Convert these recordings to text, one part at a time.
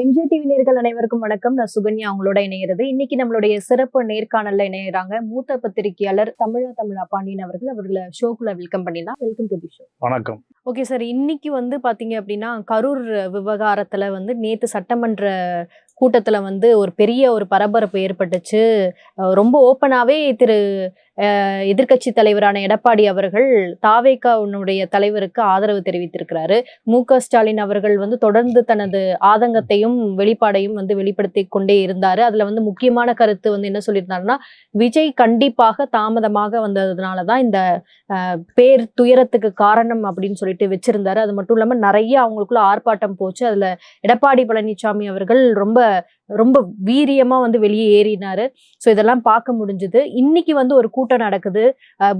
MJ TV நேர்கள் அனைவருக்கும் வணக்கம். நான் சுகன்யா அவங்களோட இணைகிறது. இன்னைக்கு நம்மளுடைய சிறப்பு நேர்காணல்ல இணையறாங்க மூத்த பத்திரிகையாளர் தமிழா தமிழா பாண்டியன் அவர்கள். அவர்களை ஷோக்குள்ள வெல்கம் பண்ணிடலாம். வெல்கம் டு தி ஷோ வணக்கம். Okay sir. இன்னைக்கு வந்து பாத்தீங்க அப்படின்னா கரூர் விவகாரத்துல வந்து நேற்று சட்டமன்ற கூட்டத்தில் வந்து ஒரு பெரிய ஒரு பரபரப்பு ஏற்பட்டுச்சு. ரொம்ப ஓப்பனாகவே திரு எதிர்கட்சி எதிர்க்கட்சி தலைவரான எடப்பாடி அவர்கள் தாவேக்காவுடைய தலைவருக்கு ஆதரவு தெரிவித்திருக்கிறாரு. மு க ஸ்டாலின் அவர்கள் வந்து தொடர்ந்து தனது ஆதங்கத்தையும் வெளிப்பாடையும் வந்து வெளிப்படுத்தி கொண்டே இருந்தார். அதில் வந்து முக்கியமான கருத்து வந்து என்ன சொல்லியிருந்தாருன்னா விஜய் கண்டிப்பாக தாமதமாக வந்ததுனால தான் இந்த பேர் துயரத்துக்கு காரணம் அப்படின்னு சொல்லி சொல்லிட்டு வச்சிருந்தாரு. அது மட்டும் இல்லாம நிறைய அவங்களுக்குள்ள ஆர்ப்பாட்டம் போச்சு. அதுல எடப்பாடி பழனிசாமி அவர்கள் ரொம்ப ரொம்ப வீரியமா வந்து வெளியே ஏறினாரு. ஸோ இதெல்லாம் பார்க்க முடிஞ்சுது. இன்னைக்கு வந்து ஒரு கூட்டம் நடக்குது.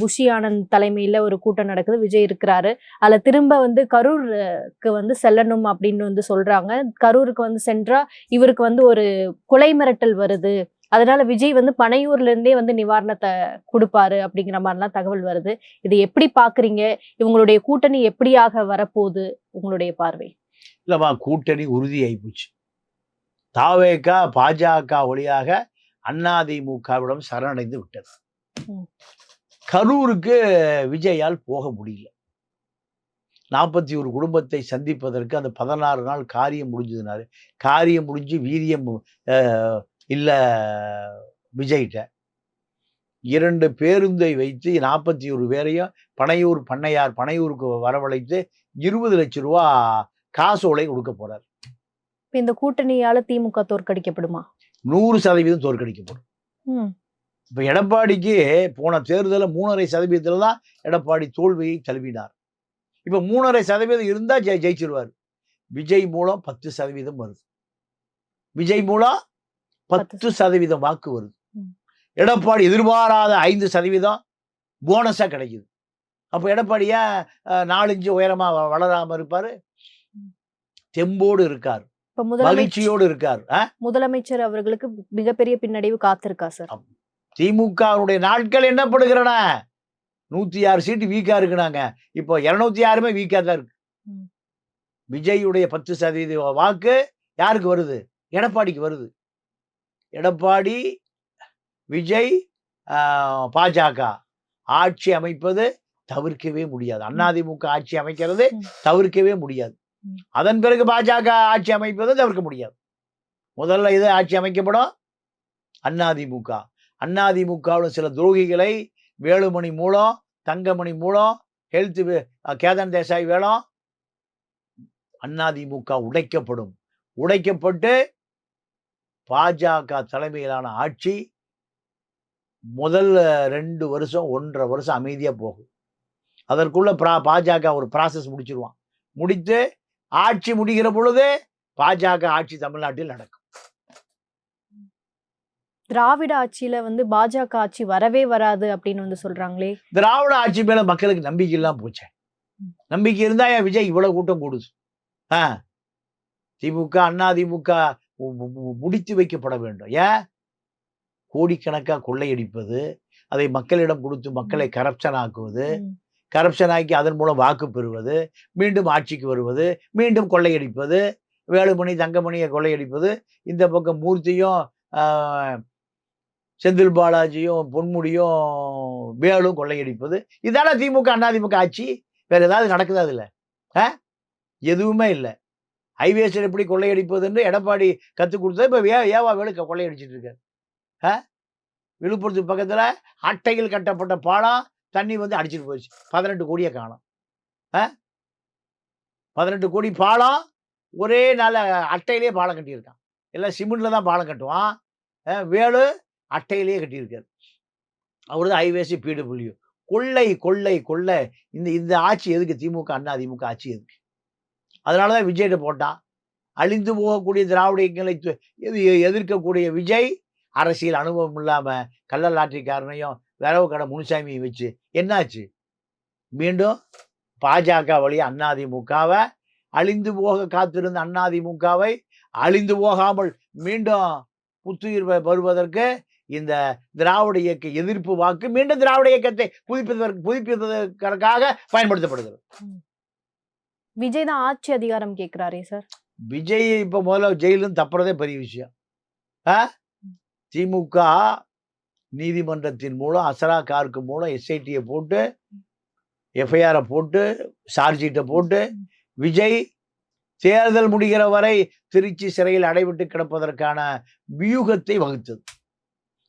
புஷி ஆனந்த் தலைமையில ஒரு கூட்டம் நடக்குது. விஜய் இருக்கிறாரு. அதில் திரும்ப வந்து கரூருக்கு வந்து செல்லணும் அப்படின்னு வந்து சொல்றாங்க. கரூருக்கு வந்து சென்றா இவருக்கு வந்து ஒரு கொலை மிரட்டல் வருது. அதனால விஜய் வந்து பனையூர்ல இருந்தே வந்து நிவாரணத்தை கொடுப்பாரு அப்படிங்கிற மாதிரிலாம் தகவல் வருது. இது எப்படி பாக்குறீங்க? இவங்களுடைய கூட்டணி எப்படியாக வரப்போகுது? உங்களுடைய பார்வை. இல்லைம்மா கூட்டணி உறுதியாகி போச்சு. தாவேகா பாஜக வழியாக அதிமுகவிடம் சரணடைந்து விட்டது. கரூருக்கு விஜயால் போக முடியல. நாற்பத்தி ஒரு குடும்பத்தை சந்திப்பதற்கு அந்த பதினாறு நாள் காரியம் முடிஞ்சதுனால காரியம் முடிஞ்சு வீரியம் இல்ல விஜய்கிட்ட. இரண்டு பேருந்தை வைத்து நாற்பத்தி ஒரு பேரையும் பனையூர் பண்ணையார் பனையூருக்கு வரவழைத்து இருபது லட்சம் ரூபா காசோலை கொடுக்க போறார். இப்ப இந்த கூட்டணியால திமுக தோற்கடிக்கப்படுமா? நூறு சதவீதம் தோற்கடிக்கப்படும். இப்ப எடப்பாடிக்கு போன தேர்தலில் மூணரை சதவீதத்துல தான் எடப்பாடி தோல்வியை தழுவினார். இப்ப மூணரை சதவீதம் இருந்தா ஜெய் ஜெயிச்சிருவார். விஜய் மூலம் பத்து சதவீதம் வருது. விஜய் மூலம் பத்து சதவீதம். வாக்கு வருது. எடப்பாடி எதிர்பாராத ஐந்து சதவீதம் போனஸா கிடைக்குது. அப்ப எடப்பாடிய நாலஞ்சு உயரமா வ- வளராம இருப்பாரு. தெம்போடு இருக்கார். மகிழ்ச்சியோடு இருக்கார்? முதலமைச்சர் அவர்களுக்கு மிகப்பெரிய பின்னடைவு காத்திருக்கா சார்? திமுகவுடைய நாட்கள் என்னப்படுகிறன நூத்தி ஆறு சீட்டு வீக்கா இருக்குனாங்க. இப்போ இருநூத்தி ஆறுமே வீக்கா தான் இருக்கு. ம். விஜயுடைய பத்து சதவீத வாக்கு யாருக்கு வருது? எடப்பாடிக்கு வருது. எடப்பாடி விஜய் பாஜக ஆட்சி அமைப்பது தவிர்க்கவே முடியாது. அதிமுக ஆட்சி அமைக்கிறது. தவிர்க்கவே முடியாது. அதன் பிறகு பாஜக ஆட்சி அமைப்பது தவிர்க்க முடியாது. முதல்ல இது ஆட்சி அமைக்கப்படும். அதிமுக அதிமுகவில் சில துரோகிகளை வேலுமணி மூலம் தங்கமணி மூலம் ஹெல்த் கேதன் தேசாய் வேலம் அதிமுக உடைக்கப்படும். உடைக்கப்பட்டு பாஜக தலைமையிலான ஆட்சி முதல் ரெண்டு வருஷம் ஒன்றரை வருஷம் அமைதியா போகும். அதற்குள்ள பிரா பாஜக ஒரு ப்ராசஸ் முடிச்சிருவான். முடித்து ஆட்சி முடிகிற பொழுது பாஜக ஆட்சி தமிழ்நாட்டில் நடக்கும். திராவிட ஆட்சியில வந்து பாஜக ஆட்சி வரவே வராது அப்படின்னு வந்து சொல்றாங்களே. திராவிட ஆட்சி மேல மக்களுக்கு நம்பிக்கை இல்லாம போச்சே. ம். நம்பிக்கை இருந்தா ஏன் விஜய் இவ்வளவு கூட்டம் கூடுது? ஆ? திமுக அண்ணா திமுக முடித்து வைக்கப்பட வேண்டும். ஏன்? கோடிக்கணக்கா கொள்ளையடிப்பது அதை மக்களிடம் கொடுத்து மக்களை கரப்ஷன் ஆக்குவது கரப்ஷன் ஆக்கி அதன் மூலம் வாக்கு பெறுவது மீண்டும் ஆட்சிக்கு வருவது மீண்டும் கொள்ளையடிப்பது வேலுமணி தங்கமணியை கொள்ளையடிப்பது இந்த பக்கம் மூர்த்தியும் செந்தில் பாலாஜியும் பொன்முடியும் வேலும் கொள்ளையடிப்பது. இதான திமுக அதிமுக ஆட்சி? வேற ஏதாவது நடக்குதா அதுல? ஆ? எதுவுமே இல்லை. ஹைவேஸில் எப்படி கொள்ளையடிப்பதுன்னு எடப்பாடி கற்றுக் கொடுத்தா இப்போ ஏ ஏவா வேலு கொள்ளையடிச்சிட்டு இருக்காரு. ஆ? விழுப்புரத்துக்கு பக்கத்தில் அட்டையில் கட்டப்பட்ட பாலம் தண்ணி வந்து அடிச்சிட்டு போயிடுச்சு பதினெட்டு கோடியை காணும். ஆ? பதினெட்டு கோடி பாலம் ஒரே நாள் அட்டையிலேயே பாலம் கட்டியிருக்கான். எல்லாம் சிமெண்ட்டில் தான் பாலம் கட்டுவான். ஆ, வேலு அட்டையிலேயே கட்டியிருக்காரு. அவர் தான் ஹைவேஸி பிடபிள்யூ கொள்ளை கொள்ளை கொள்ளை. இந்த இந்த ஆட்சி எதுக்கு? திமுக அண்ணா திமுக ஆட்சி எதுக்கு? அதனால தான் விஜய்கிட்ட போட்டான் அழிந்து போகக்கூடிய திராவிட இயக்கங்களை எது எதிர்க்கக்கூடிய விஜய் அரசியல் அனுபவம் இல்லாமல் கள்ளல் லாட்டரிக்காரனையும் விரவு கடை முனுசாமியும் வச்சு என்னாச்சு? மீண்டும் பாஜக வழி அதிமுகவை அழிந்து போக காத்திருந்த அதிமுகவை அழிந்து போகாமல் மீண்டும் புத்துயிர் வருவதற்கு இந்த திராவிட இயக்க எதிர்ப்பு வாக்கு மீண்டும் திராவிட இயக்கத்தை புதுப்பிப்பதற்கு புதுப்பிப்பதற்காக பயன்படுத்தப்படுகிறது. விஜய் தான் ஆட்சி அதிகாரம் கேக்குறாரே சார். விஜய் இப்போ முதல்ல ஜெயிலிருந்து தப்புறதே பெரிய விஷயம். ஆ? திமுக நீதிமன்றத்தின் மூலம் அசரா காருக்கு மூலம் எஸ்ஐடியை போட்டு எஃப்ஐஆரை போட்டு சார்ஜீட்டை போட்டு விஜய் தேர்தல் முடிகிற வரை திருச்சி சிறையில் அடைபட்டு கிடப்பதற்கான வியூகத்தை வகுத்தது.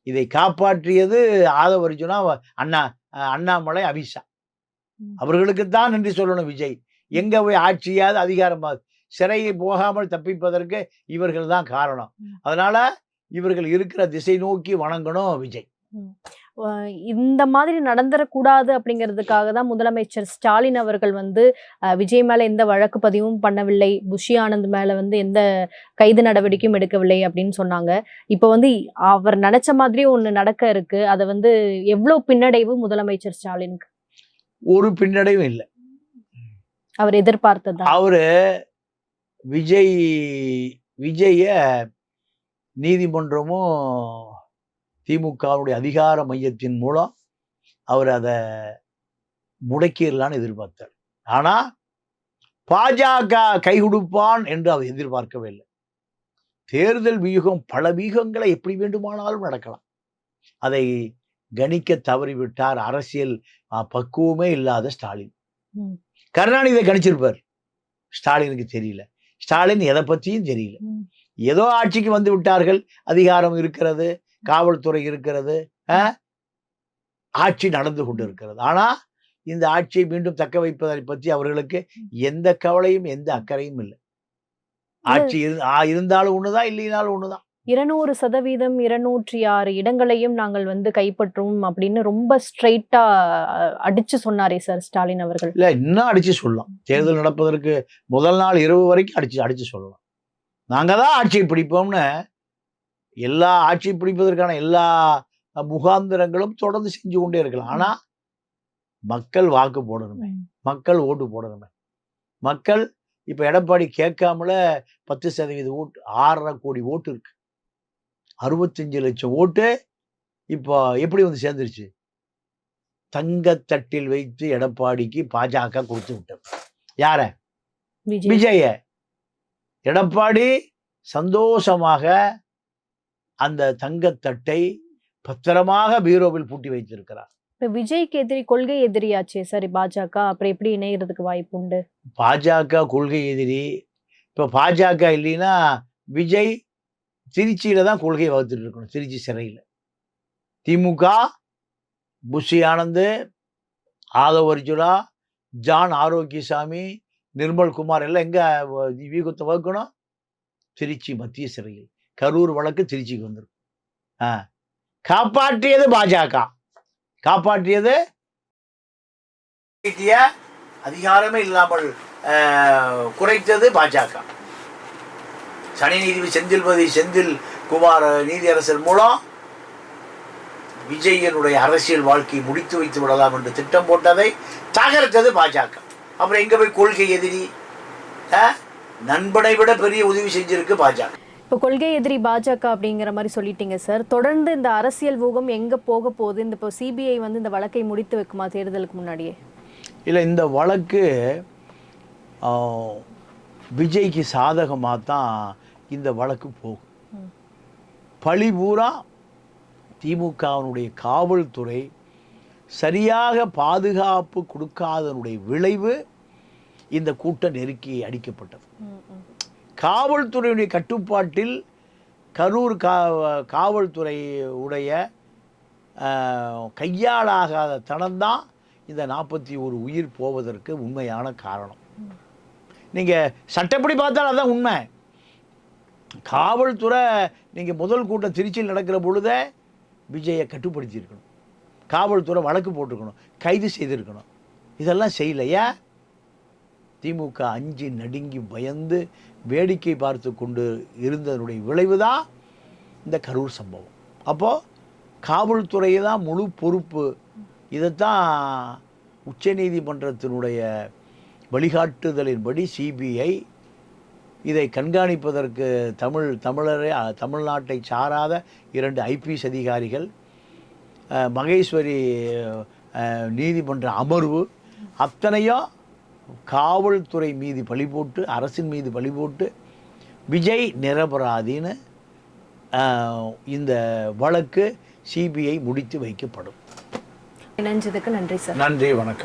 இதை காப்பாற்றியது ஆதவ அர்ஜுனா அண்ணா அண்ணாமலை அவிஷா ம். அவர்களுக்கு தான் நன்றி சொல்லணும் விஜய். எங்க போய் ஆட்சியாவது அதிகாரமாவது சிறையை போகாமல் தப்பிப்பதற்கு இவர்கள் தான் காரணம். அதனால இவர்கள் இருக்கிற திசை நோக்கி வணங்கணும் விஜய். இந்த மாதிரி நடந்துடக்கூடாது அப்படிங்கிறதுக்காக தான் முதலமைச்சர் ஸ்டாலின் அவர்கள் வந்து விஜய் மேல எந்த வழக்கு பதிவும் பண்ணவில்லை புஷி ஆனந்த் மேல வந்து எந்த கைது நடவடிக்கையும் எடுக்கவில்லை அப்படின்னு சொன்னாங்க. இப்போ வந்து அவர் நினைச்ச மாதிரி ஒண்ணு நடக்க இருக்கு. அதை வந்து எவ்வளவு பின்னடைவு முதலமைச்சர் ஸ்டாலினுக்கு? ஒரு பின்னடைவும் இல்லை. அவர் எதிர்பார்த்ததா? அவரு விஜய் விஜய நீதிமன்றமும் திமுகவுடைய அதிகார மையத்தின் மூலம் அவர் அதை முடக்கிடலான்னு எதிர்பார்த்தார். ஆனா பாஜக கை கொடுப்பான் என்று அவர் எதிர்பார்க்கவே இல்லை. தேர்தல் வியூகம் பல வியூகங்களை எப்படி வேண்டுமானாலும் நடக்கலாம். அதை கணிக்க தவறிவிட்டார் அரசியல் பக்குவமே இல்லாத ஸ்டாலின். கருணாநிதி கணிச்சிருப்பார். ஸ்டாலினுக்கு தெரியல. ஸ்டாலின் எதை பத்தியும் தெரியல. ஏதோ ஆட்சிக்கு வந்து விட்டார்கள். அதிகாரம் இருக்கிறது காவல்துறை இருக்கிறது ஆட்சி நடந்து கொண்டு இருக்கிறது ஆனா இந்த ஆட்சியை மீண்டும் தக்க வைப்பதை பற்றி அவர்களுக்கு எந்த கவலையும் எந்த அக்கறையும் இல்லை. ஆட்சி இருந்தாலும் ஒண்ணுதான் இல்லைனாலும் ஒண்ணுதான். இருநூறு சதவீதம் இருநூற்றி ஆறு இடங்களையும் நாங்கள் வந்து கைப்பற்றுவோம் அப்படின்னு ரொம்ப ஸ்ட்ரைட்டா அடிச்சு சொன்னாரே சார் ஸ்டாலின் அவர்கள். இல்ல இன்னும் அடிச்சு சொல்லலாம். தேர்தல் நடப்பதற்கு முதல் நாள் இரவு வரைக்கும் அடிச்சு அடிச்சு சொல்லலாம். நாங்க தான் ஆட்சியை பிடிப்போம்னு. எல்லா ஆட்சியை பிடிப்பதற்கான எல்லா முகாந்திரங்களும் தொடர்ந்து செஞ்சு கொண்டே இருக்கலாம். ஆனா மக்கள் வாக்கு போடணுமே. மக்கள் ஓட்டு போடணுமே. மக்கள் இப்ப எடப்பாடி கேட்காமல பத்து சதவீத ஓட்டு ஆறரை கோடி ஓட்டு இருக்கு. அறுபத்தஞ்சு லட்சம் ஓட்டு இப்போ எப்படி வந்து சேர்ந்துருச்சு? தங்கத்தட்டில் வைத்து எடப்பாடிக்கு பாஜக கொடுத்து விட்டது. யார? விஜய். எடப்பாடி சந்தோஷமாக அந்த தங்கத்தட்டை பத்திரமாக பீரோவில் பூட்டி வைத்திருக்கிறார். இப்ப விஜய்க்கு எதிரி கொள்கை எதிரியாச்சே சார் பாஜக. அப்புறம் எப்படி இணையறதுக்கு வாய்ப்பு உண்டு? பாஜக கொள்கை எதிரி. இப்போ பாஜக இல்லைன்னா விஜய் திருச்சியில தான் கொள்கை வகுத்துட்டு இருக்கணும் திருச்சி சிறையில். திமுக புஷி ஆனந்து ஆதவ் அர்ஜுனா ஜான் ஆரோக்கியசாமி நிர்மல் குமார் எல்லாம் எங்க வ- வியூகத்தை வகுக்கணும்? திருச்சி மத்திய சிறையில். கரூர் வழக்கு திருச்சிக்கு வந்துடும் ஆ. காப்பாற்றியது பாஜக. காப்பாற்றியது அதிகாரமே இல்லாமல் ஆஹ், குறைத்தது பாஜக. சனி நீதிபதி செந்தில்பதி செந்தில் குமார் நீதியரசர் மூலம் விஜயனுடைய அரசியல் வாழ்க்கையை முடித்து வைத்து விடலாம் என்று திட்டம் போட்டதை தகர்த்தது பாஜக. அப்புறம் எங்க போய் கொள்கை எதிரி? நண்பனை விட பெரிய உதவி செஞ்சிருக்கு பாஜக. இப்ப கொள்கை எதிரி பாஜக அப்படிங்கிற மாதிரி சொல்லிட்டீங்க சார் தொடர்ந்து இந்த அரசியல் ஊகம் எங்க போக போகுது? இந்த இப்போ சிபிஐ வந்து இந்த வழக்கை முடித்து வைக்குமா தேர்தலுக்கு முன்னாடியே? இல்லை இந்த வழக்கு விஜய்க்கு சாதகமாக தான் இந்த வழக்கு போகும். பழி பூரா திமுகவினுடைய காவல்துறை சரியாக பாதுகாப்பு கொடுக்காதனுடைய விளைவு இந்த கூட்ட நெருக்கி அடிக்கப்பட்டது. காவல்துறையுடைய கட்டுப்பாட்டில் கரூர் கா காவல்துறை உடைய கையாளாகாத தனம்தான் இந்த நாற்பத்தி ஒரு உயிர் போவதற்கு உண்மையான காரணம். நீங்கள் சட்டப்படி பார்த்தால் அதுதான் உண்மை. காவல்துறை நீங்கள் முதல் கூட்டம் திருச்சியில் நடக்கிற பொழுதே விஜயை கட்டுப்படுத்தியிருக்கணும். காவல்துறை வழக்கு போட்டிருக்கணும் கைது செய்திருக்கணும். இதெல்லாம் செய்யலையா? திமுக அஞ்சு நடுங்கி பயந்து வேடிக்கை பார்த்து கொண்டு இருந்ததனுடைய விளைவு தான் இந்த கரூர் சம்பவம். அப்போது காவல்துறை தான் முழு பொறுப்பு. இதைத்தான் உச்சநீதிமன்றத்தினுடைய வழிகாட்டுதலின்படி சிபிஐ இதை கண்காணிப்பதற்கு தமிழ் தமிழரை தமிழ்நாட்டை சாராத இரண்டு ஐபிஎஸ் அதிகாரிகள் மகேஸ்வரி அ, நீதிமன்ற அமர்வு அத்தனையும் காவல்துறை மீது பழி போட்டு அரசின் மீது பழி போட்டு விஜய் நிரபராதின்னு இந்த வழக்கு சிபிஐ முடித்து வைக்கப்படும். இணைஞ்சதுக்கு நன்றி சார். நன்றி வணக்கம்.